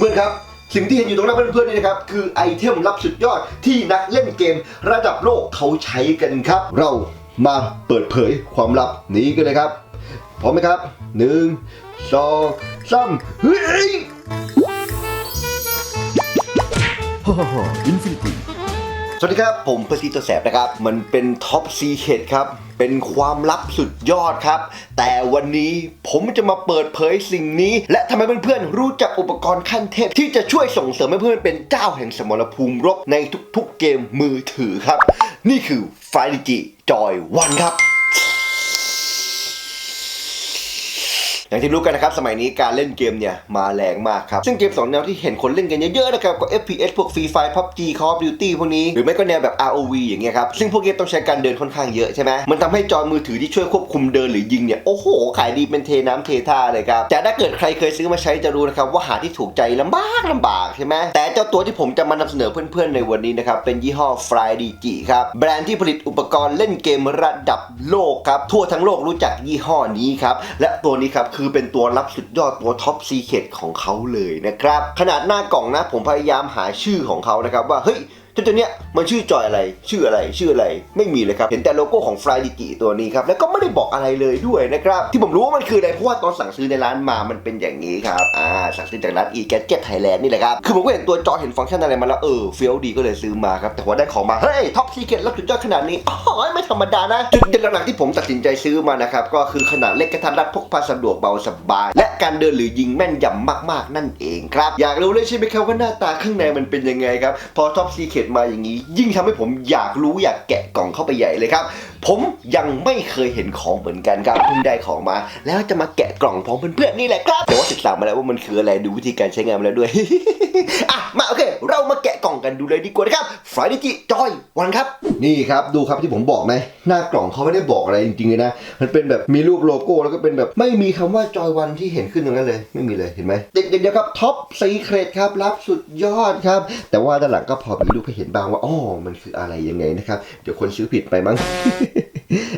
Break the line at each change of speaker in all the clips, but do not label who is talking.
เพื่อนๆครับสิ่งที่เห็นอยู่ตรงหน้าเพื่อนๆนี่นะครับ คือไอเทมลับสุดยอดที่นักเล่นเกมระดับโลกเขาใช้กันครับ เรามาเปิดเผยความลับนี้กันเลยครับ พร้อมไหมครับหนึ่งสองสามเฮ้ย
ฮ่าฮ่าฮ่าอินฟินิตี้
สวัสดีครับผมเพอร์ซีตัวแสบนะครับ มันเป็นท็อปซีเคดครับ เป็นความลับสุดยอดครับ แต่วันนี้ผมจะมาเปิดเผยสิ่งนี้ และทำให้เพื่อนๆรู้จักอุปกรณ์ขั้นเทพ ที่จะช่วยส่งเสริมให้เพื่อนเป็นเจ้าแห่งสมรภูมิรบในทุกๆเกมมือถือครับ นี่คือ f i จิจอยวันครับ อย่างที่รู้กันนะครับ สมัยนี้การเล่นเกมเนี่ย มาแรงมากครับ ซึ่งเกมสองแนวที่เห็นคนเล่นกันเยอะๆนะครับก็ FPS พวก Free Fire PUBG Call of Duty พวกนี้หรือไม่ก็แนวแบบ ROV อย่างเงี้ยครับ ซึ่งพวกเกมต้องใช้การเดินค่อนข้างเยอะใช่ไหมมันทำให้จอมือถือที่ช่วยควบคุมเดินหรือยิงเนี่ยโอ้โหขายดีเป็นเทน้ำเทท่าเลยครับแต่ถ้าเกิดใครเคยซื้อมาใช้จะรู้นะครับว่าหาที่ถูกใจลำบากลำบากใช่ไหมแต่เจ้าตัวที่ผมจะมานำเสนอเพื่อนๆในวันนี้นะครับเป็นยี่ห้อ Fry DG ครับแบรนด์ที่ผลิตอุปกรณ์เล่นเกมระดับโลกครับทั่วทั้งโลกรู้จักยี่ห้อนี้ครับและตัวนี้ครับคืือเป็นตัวรับสุดยอดตัวท็อปซีเคตของเขาเลยนะครับ ขนาดหน้ากล่องนะผมพยายามหาชื่อของเขานะครับว่าเฮ้ย จ้าตัวเนี้ยมันชื่อจอยอะไร ชื่ออะไร ชื่ออะไร ไม่มีเลยครับ เห็นแต่โลโก้ของฟรายดิกิตัวนี้ครับ แล้วก็ไม่ได้บอกอะไรเลยด้วยนะครับ ที่ผมรู้ว่ามันคืออะไร เพราะว่าตอนสั่งซื้อในร้านมา มันเป็นอย่างนี้ครับ อ่า สั่งซื้อจากร้าน e g a d g e t Thailand นี่แหละครับ คือผมก็เห็นตัวจอเห็นฟังก์ชันอะไรมาแล้ว เออ เฟี้ยวดีก็เลยซื้อมาครับ แต่พอได้ของมา เฮ้ย ท็อปซีเคทแล้วสุดยอดขนาดนี้อ๋อไม่ธรรมดานะ จุดเด่นหลักๆที่ผมตัดสินใจซื้อมานะครับก็คือขนาดเล็กกระทัดรัดพกพาสะดวกเบาสบาย และการเดินหรือยิงแม่นยำมากๆ นั่นเองครับอยากรู้เลยใช่ไหมครับว่าหน้าตาข้างในมันเป็นยังไงครับพอท็อปซีเคดมาอย่างนี้ ยิ่งทำให้ผมอยากรู้อยากแกะกล่องเข้าไปใหญ่เลยครับ ผมยังไม่เคยเห็นของเหมือนกันครับเพิ่งได้ของมา แล้วจะมาแกะกล่องพร้อมเพื่อนๆนี่แหละครับแต่ว่าศึกษามาแล้วว่ามันคืออะไรดูวิธีการใช้งานมาแล้วด้วย อะมาโอเค เรามาแกะกล่องกันดูเลยดีกว่านะครับฟรายดิจิจอยวันครับ นี่ครับดูครับที่ผมบอกไหมหน้ากล่องเขาไม่ได้บอกอะไรจริงๆเลยนะมันเป็นแบบมีรูปโลโก้แล้วก็เป็นแบบไม่มีคำว่าจอยวันที่เห็นขึ้นตรงนั้นเลย ไม่มีเลยเห็นไหมเด็กๆเดียวครับท็อปซีเครตครับรับสุดยอดครับ แต่ว่าด้านหลังก็พอมีรูปให้เห็นบ้างว่าอ๋อมันคืออะไรยังไงนะครับเดี๋ยวคนซื้อผิดไปมั้ง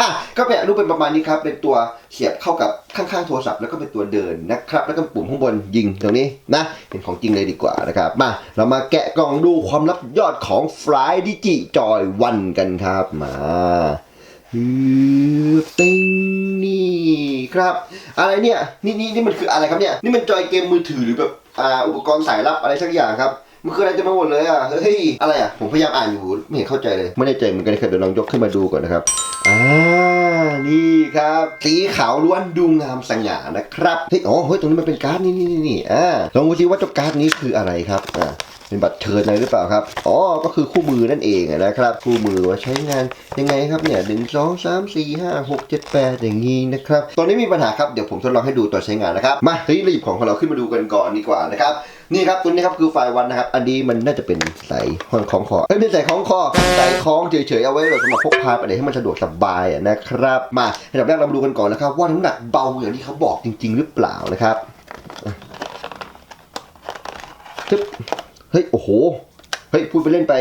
อะก็แบบรูปเป็นประมาณนี้ครับ เป็นตัวเสียบเข้ากับข้างๆโทรศัพท์แล้วก็เป็นตัวเดินนะครับ แล้วก็ปุ่มข้างบนยิงตรงนี้นะเป็นของจริงเลยดีกว่านะครับ มาเรามาแกะกล่องดูความลับยอดของ Fly Digi Joy 1กันครับมาฮึบติ้งนี่ครับ อะไรเนี่ยนี่นี่นี่มันคืออะไรครับเนี่ย นี่มันจอยเกมมือถือหรือแบบอ่าอุปกรณ์สายลับอะไรสักอย่างครับ มันคืออะไรจะมาหมดเลยอะ เฮ้ย อะไรอะ ผมพยายามอ่านอยู่ ไม่เห็นเข้าใจเลย ไม่แน่ใจเหมือนกันครับเดี๋ยวลองยกขึ้นมาดูก่อนนะครับ อ่า นี่ครับ สีขาวล้วนดูงามสง่านะครับ เฮ้ย อ๋อ เฮ้ย ตรงนี้มันเป็นการ์ดนี่นี่นี่นี่อ่า ลองดูซิว่าเจ้าการ์ดนี้คืออะไรครับ อ่าเป็นบัตรเชิญอะไรหรือเปล่าครับ อ๋อ ก็คือคู่มือนั่นเองนะครับ คู่มือว่าใช้งานยังไงครับเนี่ยหนึ่งสองสามสี่ห้าหกเจ็ดแปดอย่างนี้นะครับ ตอนนี้มีปัญหาครับ เดี๋ยวผมทดลองให้ดูตอนใช้งานนะครับ มาทีนี้เราหยิบของของเราขึ้นมาดูกันก่อนดีกว่านะครับ นี่ครับตัวนี้ครับคือไฟวันนะครับ อันนี้มันน่าจะเป็นใส่ห้องของคอเอ้ยไม่ใส่ของคอใส่คล้องเฉยๆเอาไว้แบบสำหรับพกพาไปไหนให้มันสะดวกสบายอะนะครับ มาอันดับแรกเรามาดูกันก่อนนะครับ ว่าน้ำหนักเบาอย่างที่เขาบอกจริง ๆ หรือเปล่านะครับจึ๊บเฮ้ยโอ้โหเฮ้ยพูดไปเล่นไป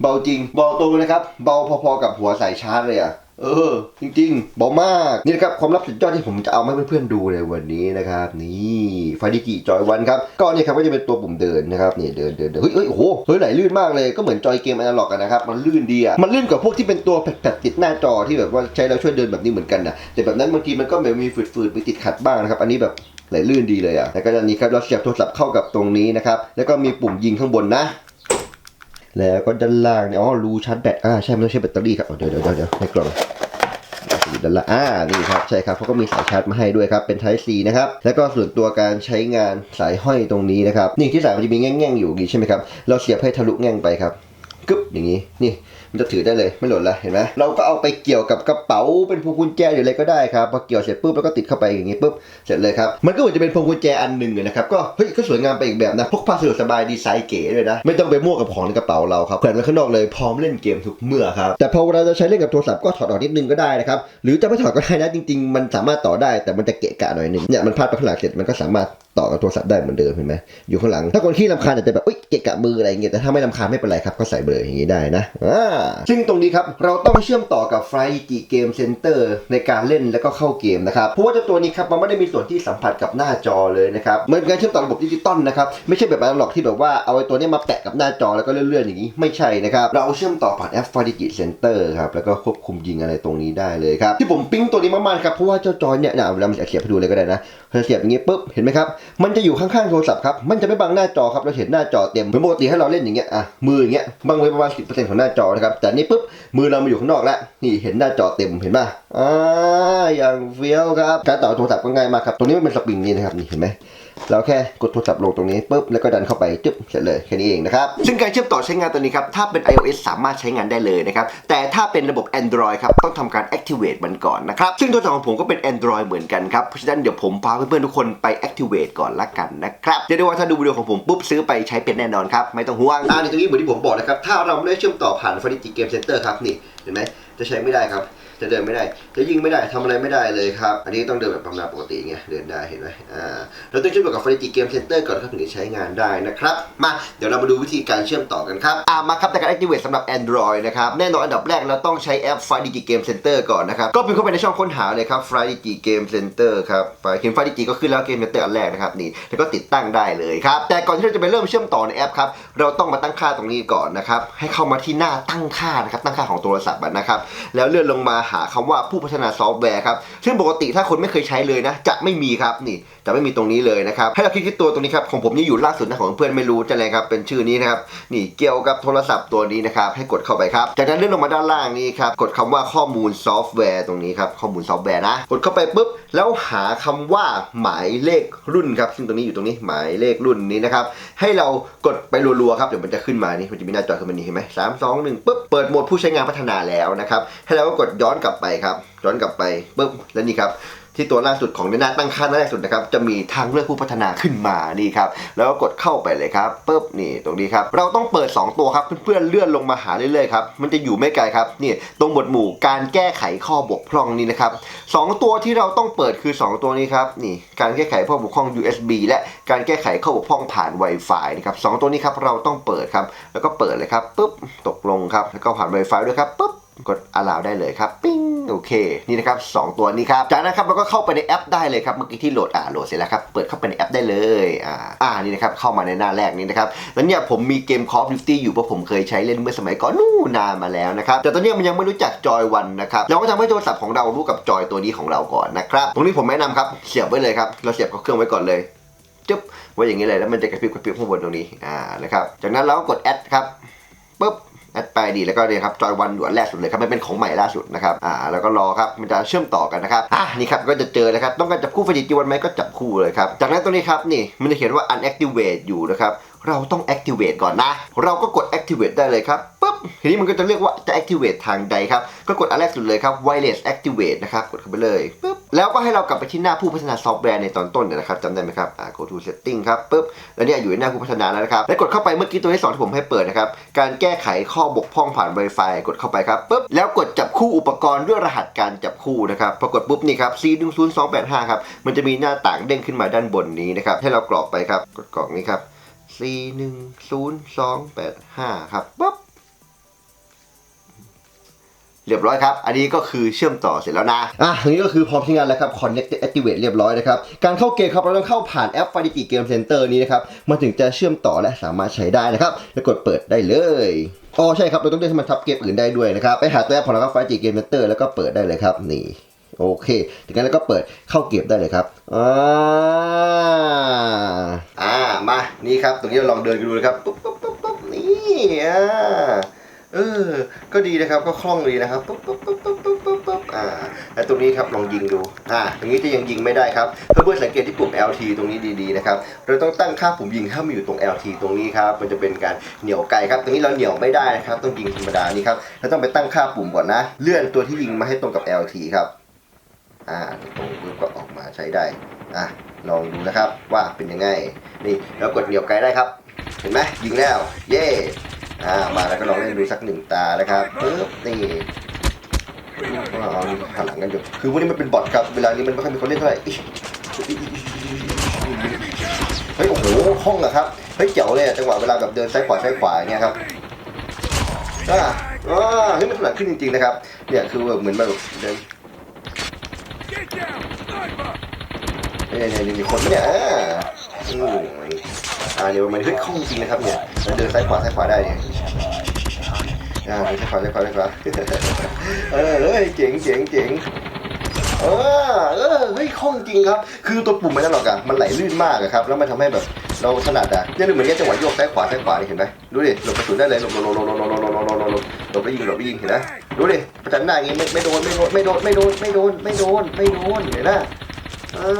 เบาจริงเบาตรงนะครับ เบาพอๆกับหัวสายชาร์จเลยอะ เออ จริงๆเบามากนี่นะครับความลับสุดยอดที่ผมจะเอามาให้เพื่อนๆดูในวันนี้นะครับ นี่ไฟดิกิจอยวันครับก็นี่ครับก็จะเป็นตัวปุ่มเดินนะครับนี่เดินเดินเดินเฮ้ยเฮ้ยโอ้โหเฮ้ยไหลลื่นมากเลยก็เหมือนจอยเกมอนาล็อกอะนะครับมันลื่นดีอะมันลื่นกว่าพวกที่เป็นตัวแผดๆติดหน้าจอที่แบบว่าใช้แล้วช่วยเดินแบบนี้เหมือนกันนะแต่แบบนั้นบางทีมันก็แบบมีฝืดๆมีติดขัดบ้างนะครับอันนี้แบบไหลลื่นดีเลยอะแล้วก็อันนี้ครับเราเสียบโทรศัพท์เข้ากับตรงนี้นะครับแล้วก็มีปุ่มยิงข้างบนนะ แล้วก็ด้านล่างเนี่ยอ๋อรูชาร์จแบตอ่าใช่ไม่ต้องใช้แบตเตอรี่ครับเดี๋ยวเดี๋ยวเดี๋ยวในกล่องด้านล่างอ่านี่ครับใช่ครับเขาก็มีสายชาร์จมาให้ด้วยครับเป็น Type C นะครับแล้วก็ส่วนตัวการใช้งานสายห้อยตรงนี้นะครับนี่ที่สายมันจะมีแง่งๆอยู่อย่างนี้ใช่ไหมครับเราเสียบให้ทะลุแง่งไปครับกึ๊บอย่างนี้นี่ มันจะถือได้เลยไม่หล่นละเห็นไหมเราก็เอาไปเกี่ยวกับกระเป๋าเป็นพวงกุญแจหรืออะไรก็ได้ครับพอเกี่ยวเสร็จปุ๊บแล้วก็ติดเข้าไปอย่างนี้ปุ๊บเสร็จเลยครับมันก็เหมือนจะเป็นพวงกุญแจอันหนึ่งนะครับก็เฮ้ยก็สวยงามไปอีกแบบนะพกพาสะดวกสบายดีไซน์เก๋ด้วยนะไม่ต้องไปมั่วกับของในกระเป๋าเราครับแขวนไว้ข้างนอกเลยพร้อมเล่นเกมทุกเมื่อครับแต่พอเวลาจะใช้เล่นกับโทรศัพท์ก็ถอดออกนิดนึงก็ได้นะครับหรือจะไม่ถอดก็ได้นะจริง ๆ มันสามารถต่อได้แต่มันจะเกะกะหน่อยนึงเนี่ยมันพลาดไปข้างหลังเสร็จมันก็สามารถต่อกับโทรศัพท์ได้เหมือนเดิมเห็นไหมอยู่ข้างหลัง ถ้าคนขี้ลำคาญอาจจะแบบเอ้ยเกะกะมืออะไรอย่างเงี้ยแต่ถ้าไม่ลำคาญไม่เป็นไรครับก็ใส่เบอร์อย่างงี้ได้นะอ่าซึ่งตรงนี้ครับเราต้องเชื่อมต่อกับ f r i g Game Center ในการเล่นแล้วก็เข้าเกมนะครับเพราะว่าเจ้าตัวนี้ครับมันไม่ได้มีส่วนที่สัมผัสกับหน้าจอเลยนะครับเหมือนการเชื่อมต่อระบบดิจิตอลนะครับไม่ใช่แบบอนาล็อกที่แบบว่าเอาไอ้ตัวนี้มาแปะกับหน้าจอแล้วก็เลื่อนๆอย่างนี้ไม่ใช่นะครับเราเชื่อมต่อผ่านแอป f r i g Center ครับแล้วก็ควบคุมยิงอะไรตรงนี้ได้เลยครับที่ผมปิ๊งตัวนี้มากๆครับเพราะว่าเจ้าจอเนี่ยนะเวลามันจะเสียบให้ดูเลยก็ได้นะ เสียบอย่างนี้ปุ๊บเห็นไหมครับมันจะอยู่ข้างๆโทรศัพท์ครับมันจะไม่บังหน้าจอครับเราเห็นหน้าจอเต็มเหมือนปกติให้เราเล่นอย่างเงี้ยอะมืออย่างเงี้ยบังไว้ประมาณสิของหน้าจอนะครับแต่นี่ปุ๊บมือเรามาอยู่ข้างนอกแล้วนี่เห็นหน้าจอเต็มเห็นป่ะอ่าอย่างเฟี้ยวครับการต่อโทรศัพท์ก็ง่ายมากครับตรงนี้มันเป็นสปริงนี่นะครับนี่เห็นไหม เราแค่กดโทรศัพท์ลงตรงนี้ปุ๊บแล้วก็ดันเข้าไปจึ๊บเสร็จเลยแค่นี้เองนะครับ ซึ่งการเชื่อมต่อใช้งานตัวนี้ครับ ถ้าเป็น iOS สามารถใช้งานได้เลยนะครับ แต่ถ้าเป็นระบบ Android ครับ ต้องทำการ activate มันก่อนนะครับ ซึ่งโทรศัพท์ของผมก็เป็น Android เหมือนกันครับ เพราะฉะนั้นเดี๋ยวผมพาเพื่อนๆทุกคนไป activate ก่อนละกันนะครับเรียกได้ว่าถ้าดูวิดีโอของผมปุ๊บซื้อไปใช้เป็นแน่นอนครับไม่ต้องห่วงอ่าในตรงนี้เหมือนที่ผมบอกนะครับถ้าเราไม่ได้เชื่อมต่อผ่าน f a r i g Game Center ครับนี่เห็นไหมจะใช้ไม่ได้ครับ จะเดินไม่ได้ จะยิงไม่ได้ทำอะไรไม่ได้เลยครับ อันนี้ต้องเดินแบบธรรมดาปกติไง เดินได้เห็นไหมอ่า เราต้องเชื่อมต่อกับ f a r i g Game Center ก่อนครับถึงจะใช้งานได้นะครับ มา เดี๋ยวเรามาดูวิธีการเชื่อมต่อกันครับ อ่า มาครับในการ activate สำหรับ Android นะครับ แน่นอนอันดับแรกเราต้องใช้แอป f a r i g Game Center ก่อนนะครับ ก็พิมพ์เข้าไปในช่องค้นหาเลยครับ f a r i g Game Center ครับไฟล์เขียน f a r i g ก็ขึ้นแล้ว Game Center อันแรกนะครับนี่ แล้วก็ติดตั้งได้เลยครับ แต่ก่อนที่เราจะไปเริ่มเชื่อมต่อในแอปครับ เราต้องมาตั้งค่าตรงนี้ก่อนนะครับ ให้เข้ามาที่หน้าตั้งค่านะครับ ตั้งค่าของโทรศัพท์นะครับ แล้วเลื่อนลงมาหหาคำว่าผู้พัฒนาซอฟต์แวร์ครับ ซึ่งปกติถ้าคนไม่เคยใช้เลยนะ จะไม่มีครับนี่จะไม่มีตรงนี้เลยนะครับ ให้เราคลิกที่ตัวตรงนี้ครับ ของผมนี่อยู่ล่าสุดนะของเพื่อนไม่รู้จะอะไรครับ เป็นชื่อนี้นะครับ นี่เกี่ยวกับโทรศัพท์ตัวนี้นะครับ ให้กดเข้าไปครับ จากนั้นเลื่อนลงมาด้านล่างนี้ครับ กดคำว่าข้อมูลซอฟต์แวร์ตรงนี้ครับ ข้อมูลซอฟต์แวร์นะ กดเข้าไปปุ๊บ แล้วหาคำว่าหมายเลขรุ่นครับ ซึ่งตรงนี้อยู่ตรงนี้หมายเลขรุ่นนี้นะครับ ให้เรากดไปรัวๆครับ เดี๋ยวมันจะขึ้นมานี่ มันจะมีหน้าจอขึ้นมานี่เห็นไหมสามสองหนึ่งปุ๊บ เปิดโหมดผู้ใช้งานพัฒนาแล้วนะครับ ให้เราก็กดย้อนกลับไปครับ ย้อนกลับไปปุ๊บแล้วนี่ครับที่ตัวล่าสุดของในหน้าตั้งค่าหน้าแรกสุดนะครับจะมีทางเลือกผู้พัฒนาขึ้นมานี่ครับแล้วก็กดเข้าไปเลยครับปุ๊บนี่ตรงนี้ครับเราต้องเปิด 2 ตัวครับเพื่อนๆเลื่อนลงมาหาเรื่อยๆครับมันจะอยู่ไม่ไกลครับนี่ตรงหมวดหมู่การแก้ไขข้อบกพร่องนี้นะครับสองตัวที่เราต้องเปิดคือ 2 ตัวนี้ครับนี่การแก้ไขข้อบกพร่อง USB และการแก้ไขข้อบกพร่องผ่าน Wi-Fi นะครับสองตัวนี้ครับเราต้องเปิดครับแล้วก็เปิดเลยครับปุ๊บตกลงครับแล้วก็ผ่าน Wi-Fi ด้วยครับปุ๊บ กด allow ได้เลยครับปิ้งโอเคนี่นะครับ 2 ตัวนี้ครับจากนั้นครับเราก็เข้าไปในแอปได้เลยครับเมื่อกี้ที่โหลดอ่าโหลดเสร็จแล้วครับเปิดเข้าไปในแอปได้เลยอ่าอ่านี่นะครับเข้ามาในหน้าแรกนี้นะครับแล้วเนี่ยผมมีเกม Call of Duty อยู่เพราะผมเคยใช้เล่นเมื่อสมัยก่อนนู่นนานมาแล้วนะครับแต่ตอนนี้มันยังไม่รู้จักจอยวันนะครับเราก็ทำให้โทรศัพท์ของเรารู้กับจอยตัวนี้ของเราก่อนนะครับตรงนี้ผมแนะนำครับเสียบไว้เลยครับเราเสียบกับเครื่องไว้ก่อนเลยจึ๊บไว้อย่างนี้เลยแล้วมันจะกระพริบกระพริบข้างบนตรงนี้อ่านะครับจากนั้นเราก็กดแอดครับปุ๊บ แอดไปดีแล้วก็เนี่ยครับจอยวันด่วนแรกสุดเลยครับมันเป็นของใหม่ล่าสุดนะครับอ่าแล้วก็รอครับมันจะเชื่อมต่อกันนะครับอะนี่ครับก็จะเจอนะครับต้องการจับคู่ฟดิจิวันไหมก็จับคู่เลยครับจากนั้นตรงนี้ครับนี่มันจะเขียนว่า unactivate อยู่นะครับเราต้อง activate ก่อนนะ เราก็กด activate ได้เลยครับ ทีนี้มันก็จะเรียกว่าจะ activate ทางใดครับ ก็กดอันแรกสุดเลยครับ wireless activate นะครับ กดเข้าไปเลยปุ๊บแล้วก็ให้เรากลับไปที่หน้าผู้พัฒนาซอฟต์แวร์ในตอนต้นเนี่ยนะครับจำได้ไหมครับ go to setting ครับปุ๊บแล้วเนี่ยอยู่ในหน้าผู้พัฒนาแล้วนะครับ แล้วกดเข้าไปเมื่อกี้ตัวที่สองที่ผมให้เปิดนะครับ การแก้ไขข้อบกพร่องผ่าน Wi-Fi กดเข้าไปครับปุ๊บแล้วกดจับคู่อุปกรณ์ด้วยรหัสการจับคู่นะครับพอกดปุ๊บนี่ครับ C 1 0 2 8 5ครับมันจะมีหน้าต่างเด้งขึ้นมาด้านบนนี้นะครับให้เรากรอกไปครับกดกรอกนี้ครับ C 1 0 2 8 5ครับปุ๊บ เรียบร้อยครับ อันนี้ก็คือเชื่อมต่อเสร็จแล้วนะ อะอันนี้ก็คือพร้อมใช้งานแล้วครับ Connect Activate เรียบร้อยนะครับ การเข้าเกมครับเราต้องเข้าผ่านแอป f a r i g Game Center นี้นะครับ มันถึงจะเชื่อมต่อและสามารถใช้ได้นะครับ แล้วกดเปิดได้เลยอ๋อใช่ครับ เราต้องเลือกให้มันทับเกมอื่นได้ด้วยนะครับ ไปหาตัวแอปของเราครับ f a r i g Game Center แล้วก็เปิดได้เลยครับ นี่ โอเคจากนั้นเราก็เปิดเข้าเกมได้เลยครับ อ่า อ่า มา นี่ครับ ตรงนี้เราลองเดินกันดูนะครับ ปุ๊บปุ๊บปุ๊บปุ๊บนี่อ่า เออ ก็ดีนะครับ ก็คล่องดีนะครับปุ๊บปุ๊บปุ๊บปุ๊บปุ๊บปุ๊บปุ๊บอ่าแล้วตรงนี้ครับลองยิงดู อ่า ตรงนี้จะยังยิงไม่ได้ครับ เพื่อนๆสังเกตที่ปุ่ม LT ตรงนี้ดีๆนะครับ เราต้องตั้งค่าปุ่มยิงให้มันอยู่ตรง LT ตรงนี้ครับ มันจะเป็นการเหนี่ยวไกลครับ ตรงนี้เราเหนี่ยวไม่ได้นะครับ ต้องยิงธรรมดานี่ครับเราต้องไปตั้งค่าปุ่มก่อนนะ เลื่อนตัวที่ยิงมาให้ตรงกับ LT ครับ อ่า ตรงปุ๊บก็ออกมาใช้ได้ อะ ลองดูนะครับว่าเป็นยังไง นี่แล้วกดเหนี่ยวไกลได้ครับ เห็นไหมยิงแล้ว เย่ อ่ามาแล้วก็ลองเล่นดูสักหนึ่งตานะครับปึ๊บนี่อ๋อหันหลังกันอยู่คือพวกนี้มันเป็นบอทครับเวลานี้มันไม่ค่อยมีคนเล่นเท่าไหร่เฮ้ยโอ้โหห้องอะครับเฮ้ยเจ๋วเลยอะจังหวะเวลาแบบเดินซ้ายขวาซ้ายขวาเงี้ยครับอ่าอ่าเฮ้ยมันถนัดขึ้นจริงๆนะครับเนี่ยคือแบบเหมือนแบบเดินเนี่ยเนี่ยมีคนเนี่ยอ่า อ่าเดี๋ยวมันเฮ้ยคล่องจริงนะครับเนี่ยเราเดินซ้ายขวาซ้ายขวาได้เนี่ยอ่าเดินซ้ายขวาซ้ายขวาซ้ายขวาเออเฮ้ยเจ๋งเจ๋งเจ๋งเออเออเฮ้ยคล่องจริงครับ คือตัวปุ่มไมันนั่นหรอกอะมันไหลลื่นมากอะครับ แล้วมันทำให้แบบเราถนัดอะเนี่ยดูเหมือนแค่จังหวะโยกซ้ายขวาซ้ายขวาเห็นไหมดูดิหลบกระสุนได้เลยหลบหลบหลบหลบหลบหลบหลบหลบหลบหลบหลบหลบไปยิงหลบไปยิงเห็นไหมดูดิประจันหน้าอย่างงี้ไม่ไม่โดนไม่โดนไม่โดนไม่โดนไม่โดนไม่โดนไม่โดนเห็นไหม อ่า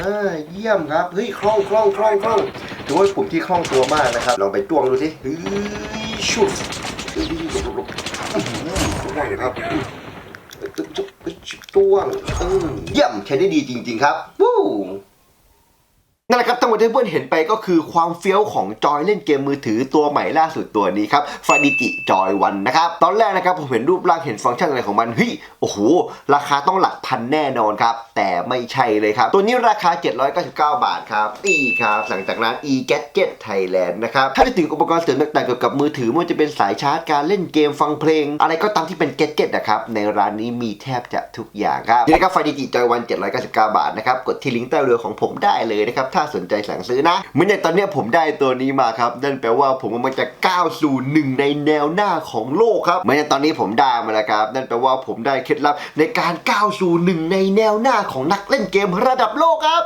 อ่าเยี่ยมครับเฮ้ยคล่องคล่องคล่องคล่องถือว่าเป็นปุ่มที่คล่องตัวมากนะครับลองไปจ้วงดูสิเฮ้ยชุบเฮ้ยหลบหลบหลบอื้อหือจ้วงครับอื้อจุ๊บจุ๊บจุ๊บจ้วงเออเยี่ยมใช้ได้ดีจริง ๆ ครับวู้ นั่นแหละครับทั้งหมดที่เพื่อนเห็นไปก็คือความเฟี้ยวของจอยเล่นเกมมือถือตัวใหม่ล่าสุดตัวนี้ครับฟาดิจิจอยวันนะครับ ตอนแรกนะครับผมเห็นรูปร่างเห็นฟังก์ชันอะไรของมันเฮ้ยโอ้โห ราคาต้องหลักพันแน่นอนครับ แต่ไม่ใช่เลยครับ ตัวนี้ราคา 799 บาทครับอีครับหลังจากนั้น e gadget Thailand นะครับ ถ้าได้ถึงอุปกรณ์เสริมต่างๆเกี่ยวกับมือถือไม่ว่าจะเป็นสายชาร์จการเล่นเกมฟังเพลง อะไรก็ตามที่เป็น gadget นะครับในร้านนี้มีแทบจะทุกอย่างครับนี่นะครับไฟดิจิจอยวัน799 บาทนะครับกดที่ลิงก์ใต้เรือของผมได้เลยนะครับถ้าสนใจสั่งซื้อนะเหมือนอย่างตอนนี้ผมได้ตัวนี้มาครับนั่นแปลว่าผมกำลังจะก้าวสู่หนึ่งในแนวหน้าของโลกครับเหมือนอย่างตอนนี้ผมได้มาแล้วครับนั่นแปลว่าผมได้เคล็ดลับในการก้าวสู่หนึ่งในแนวหน้าของนักเล่นเกมระดับโลกครับ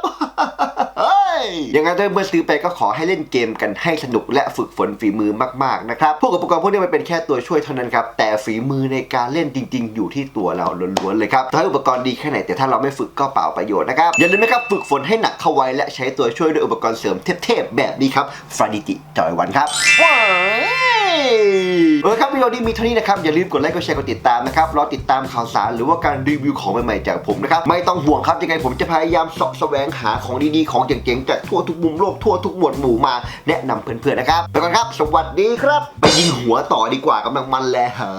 ยยังไงถ้าเมื่อซื้อไปก็ขอให้เล่นเกมกันให้สนุกและฝึกฝนฝีมือมากๆนะครับ พวกอุปกรณ์พวกนี้มันเป็นแค่ตัวช่วยเท่านั้นครับ แต่ฝีมือในการเล่นจริง ๆ อยู่ที่ตัวเราล้วนๆเลยครับถ้าอุปกรณ์ดีแค่ไหนแต่ถ้าเราไม่ฝึกก็เปล่าประโยชน์นะครับ อย่าลืมนะครับฝึกฝนให้หนักเข้าไว้และใช้ตัวช่วยด้วยอุปกรณ์เสริมเทพๆแบบนี้ครับฟาดิจิจอยวันครับว้ายเออครับวิดีโอนี้มีเท่านี้นะครับ อย่าลืมกดไลค์กดแชร์กดติดตามนะครับรอติดตามข่าวสารหรือว่าการรีวิวของใหม่ๆจากผมนะครับ ไม่ต้องห่วงครับยังไงผมจะพยายามเสาะแสวงหาของดีๆ ของเจ๋งๆจากทั่วทุกมุมโลกทั่วทุกหมวดหมู่มาแนะนำเพื่อนๆนะครับไปก่อนครับ สวัสดีครับ ไปยิงหัวต่อดีกว่ากำลังมันแลเฮ้